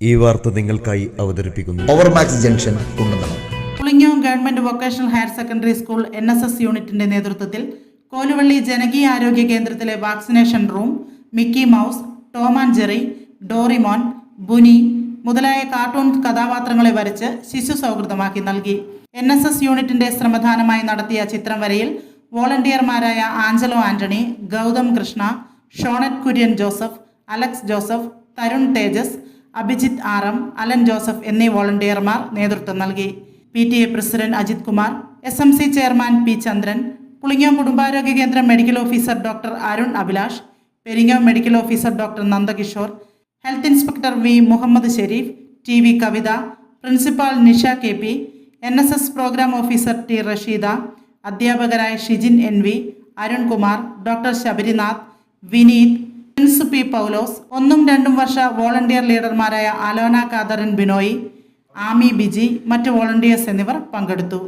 ഈ വാർത്ത നിങ്ങൾക്കായി അവതരിപ്പിക്കുന്നു. Overmax junction Kundanthalam Pulingome government vocational higher secondary school N S S യൂണിറ്റിന്റെ നേതൃത്വത്തിൽ കോലുവള്ളി ജനകീയ ആരോഗ്യ കേന്ദ്രത്തിലെ vaccination room Mickey Mouse Tom and Jerry Doraemon Bunny മുതലായ കാർട്ടൂൺ കഥാപാത്രങ്ങളെ വരച്ച് ശിശു സൗഹൃദമാക്കി നൽകി. എൻ എസ് എസ് യൂണിറ്റിന്റെ ശ്രമദാനമായി നടത്തിയ ചിത്രം വരയിൽ വോളണ്ടിയർമാരായ ആഞ്ചലോ ആന്റണി ഗൗതം കൃഷ്ണ ഷോണറ്റ് കുര്യൻ ജോസഫ് അലക്സ് ജോസഫ് തരുൺ തേജസ് അഭിജിത്ത് ആർ എം അലൻ ജോസഫ് എന്നീ വോളണ്ടിയർമാർ നേതൃത്വം നൽകി. P T A president Ajith Kumar S M C chairman P Chandran Pulingome കുടുംബാരോഗ്യ കേന്ദ്രം medical officer doctor Arun Abhilash Peringome medical officer doctor Nandakishore health inspector V Muhammad Shareef T V Kavitha principal Nisha K P N S S programme officer T Rasheeda അധ്യാപകരായ Shijin N V Arunkumar doctor Sabarinath Vineeth Prince P Paulose ഒന്നും രണ്ടും വർഷ volunteer ലീഡർമാരായ അലോന കാദറിൻ ബിനോയി ആമി ബിജി മറ്റ് volunteers എന്നിവർ പങ്കെടുത്തു.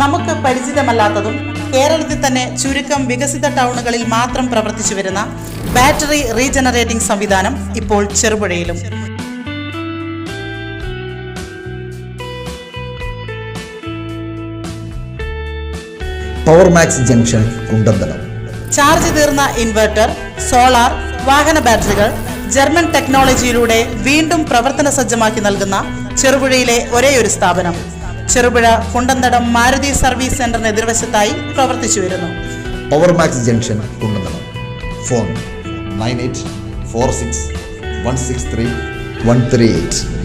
നമുക്ക് പരിചിതമല്ലാത്തതും കേരളത്തിൽ തന്നെ ചുരുക്കം വികസിത ടൗണുകളിൽ മാത്രം പ്രവർത്തിച്ചു വരുന്ന ബാറ്ററി റീജനറേറ്റിംഗ് സംവിധാനം ഇപ്പോൾ ചെറുപുഴയിലും. Power max junction Kundanthalam charge തീർന്ന ഇൻവെർട്ടർ സോളാർ വാഹന ബാറ്ററികൾ ജർമ്മൻ ടെക്നോളജിയിലൂടെ വീണ്ടും പ്രവർത്തന സജ്ജമാക്കി നൽകുന്ന ചെറുപുഴയിലെ ഒരേയൊരു സ്ഥാപനം. ചെറുപുഴ കുണ്ടന്തടം മാരുതി സർവീസ് സെന്ററിന് എതിർവശത്തായി പ്രവർത്തിച്ചു വരുന്നു. Overmax junction Kundanthadam. Phone nine eight four six one six three one three eight.